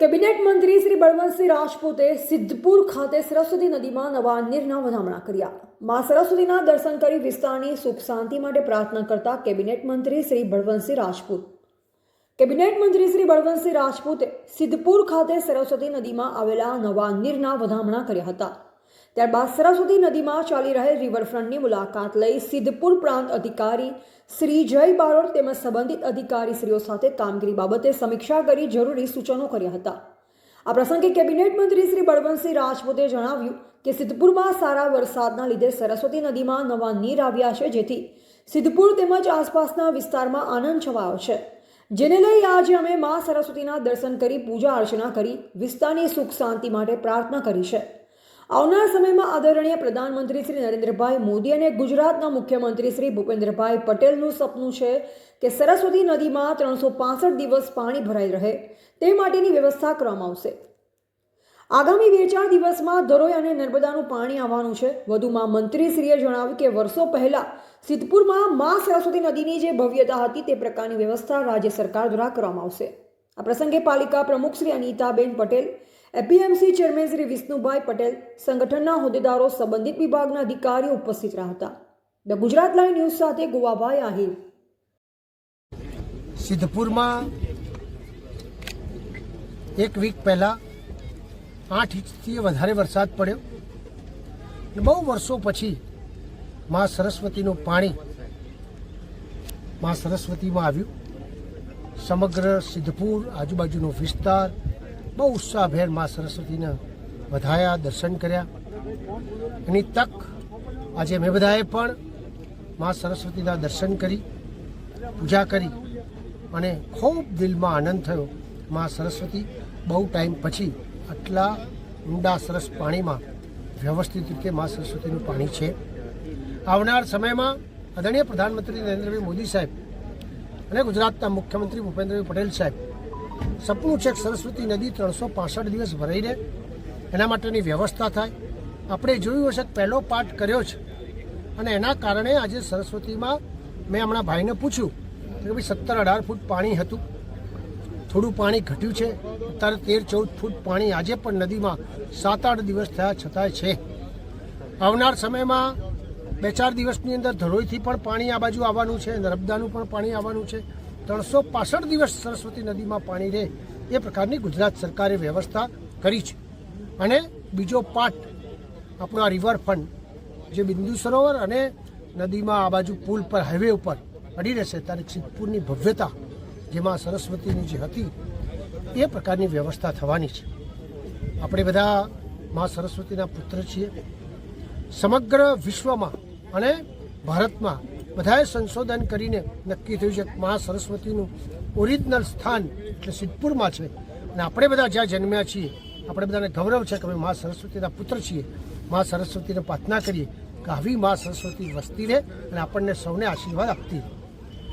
Cabinet મંત્રી શ્રી બળવંતસિંહ રાજપૂતે સિદ્ધપુર ખાતે સરસ્વતી નદીમાં નવા નીરના વધામણા કર્યા. માં સરસ્વતીના દર્શન કરી વિસ્તારની સુખ શાંતિ માટે પ્રાર્થના કરતા કેબિનેટ મંત્રી શ્રી બળવંતસિંહ રાજપૂત. કેબિનેટ મંત્રી શ્રી બળવંતસિંહ રાજપૂતે સિદ્ધપુર ખાતે સરસ્વતી નદીમાં આવેલા નવા નીરના વધામણા કર્યા હતા. ત્યારબાદ સરસ્વતી નદીમાં ચાલી રહેલ રિવરફ્રન્ટની મુલાકાત લઈ સિદ્ધપુર પ્રાંત અધિકારી શ્રી જય બારોટ તેમજ સંબંધિત અધિકારીશ્રીઓ સાથે કામગીરી બાબતે સમીક્ષા કરી જરૂરી સૂચનો કર્યા હતા. આ પ્રસંગે કેબિનેટ મંત્રી શ્રી બળવંતસિંહ રાજપૂતે જણાવ્યું કે સિદ્ધપુરમાં સારા વરસાદના લીધે સરસ્વતી નદીમાં નવા નીર આવ્યા છે, જેથી સિદ્ધપુર તેમજ આસપાસના વિસ્તારમાં આનંદ છવાયો છે. જેને લઈ આજે અમે મા સરસ્વતીના દર્શન કરી પૂજા અર્ચના કરી વિસ્તારની સુખ શાંતિ માટે પ્રાર્થના કરી છે. આવનાર સમયમાં આદરણીય પ્રધાનમંત્રી શ્રી નરેન્દ્રભાઈ મોદી અને ગુજરાતના મુખ્યમંત્રી શ્રી ભૂપેન્દ્રભાઈ પટેલનું સપનું છે કે સરસ્વતી નદીમાં ત્રણસો દિવસ પાણી ભરાઈ રહે. તે માટેની વ્યવસ્થા કરવામાં આવશે. આગામી બે ચાર દિવસમાં ધરોઈ અને નર્મદાનું પાણી આવવાનું છે. વધુમાં મંત્રીશ્રીએ જણાવ્યું કે વર્ષો પહેલાં સિદ્ધપુરમાં મા સરસ્વતી નદીની જે ભવ્યતા હતી તે પ્રકારની વ્યવસ્થા રાજ્ય સરકાર દ્વારા કરવામાં આવશે. આ પ્રસંગે પાલિકા પ્રમુખ શ્રી અનિતાબેન પટેલ એપીએમસી ચેરમેન શ્રી વિષ્ણુભાઈ પટેલ સંગઠનના હોદ્દેદારો સંબંધિત વિભાગના અધિકારીઓ ઉપસ્થિત રહ્યા હતા. ધ ગુજરાત લાઈવ ન્યૂઝ સાથે ગોવાભાઈ આહિર. સિદ્ધપુરમાં એક વીક પહેલાં આઠ ઇંચથી વધારે વરસાદ પડ્યો બહુ વર્ષો પછી મા સરસ્વતીનું પાણી મા સરસ્વતીમાં આવ્યું. સમગ્ર સિદ્ધપુર, આજુબાજુનો વિસ્તાર બહુ ઉત્સાહભેર મા સરસ્વતીને વધાયા દર્શન કર્યા. એની તક આજે અમે બધાએ પણ મા સરસ્વતીના દર્શન કરી, પૂજા કરી અને ખૂબ દિલમાં આનંદ થયો. મા સરસ્વતી બહુ ટાઈમ પછી આટલા ઊંડા સરસ પાણીમાં વ્યવસ્થિત રીતે મા સરસ્વતીનું પાણી છે. આવનાર સમયમાં આદરણીય પ્રધાનમંત્રી નરેન્દ્રભાઈ મોદી સાહેબ અને ગુજરાતના મુખ્યમંત્રી ભૂપેન્દ્રભાઈ પટેલ સાહેબ સપનું છે સરસ્વતી નદી ત્રણસો પાસઠ દિવસ ભરાઈ રહે. એના માટેની વ્યવસ્થા થાય. આપણે જોયું હશે પહેલો પાઠ કર્યો છે અને એના કારણે આજે સરસ્વતીમાં મેં હમણાં ભાઈને પૂછ્યું કે ભાઈ સત્તર અઢાર ફૂટ પાણી હતું. થોડું પાણી ઘટ્યું છે. અત્યારે તેર ચૌદ ફૂટ પાણી આજે પણ નદીમાં સાત આઠ દિવસ થયા છતાંય છે. આવનાર સમયમાં બે ચાર દિવસની અંદર ધરોઈથી પણ પાણી આ બાજુ આવવાનું છે નર્મદાનું પણ પાણી આવવાનું છે. ત્રણસો પાસઠ દિવસ સરસ્વતી નદીમાં પાણી રહે એ પ્રકારની ગુજરાત સરકારે વ્યવસ્થા કરી છે. અને બીજો પાર્ટ, આપણો આ રિવરફ્રન્ટ જે બિંદુ સરોવર અને નદીમાં આ બાજુ પુલ પર હાઈવે ઉપર અડી રહેશે, ત્યારે સિદ્ધપુરની ભવ્યતા, જેમાં સરસ્વતીની જે હતી, એ પ્રકારની વ્યવસ્થા થવાની છે. આપણે બધા મા સરસ્વતીના પુત્ર છીએ. સમગ્ર વિશ્વમાં અને ભારતમાં બધાએ સંશોધન કરીને નક્કી થયું છે મહા સરસ્વતીનું ઓરિજિનલ સ્થાન એટલે સિદ્ધપુરમાં છે. અને આપણે બધા જ્યાં જન્મ્યા છીએ, આપણે બધાને ગૌરવ છે કે અમે મા સરસ્વતીના પુત્ર છીએ. મા સરસ્વતીને પ્રાર્થના કરીએ કે આવી મા સરસ્વતી વસ્તી રહે અને આપણને સૌને આશીર્વાદ આપતી રહે.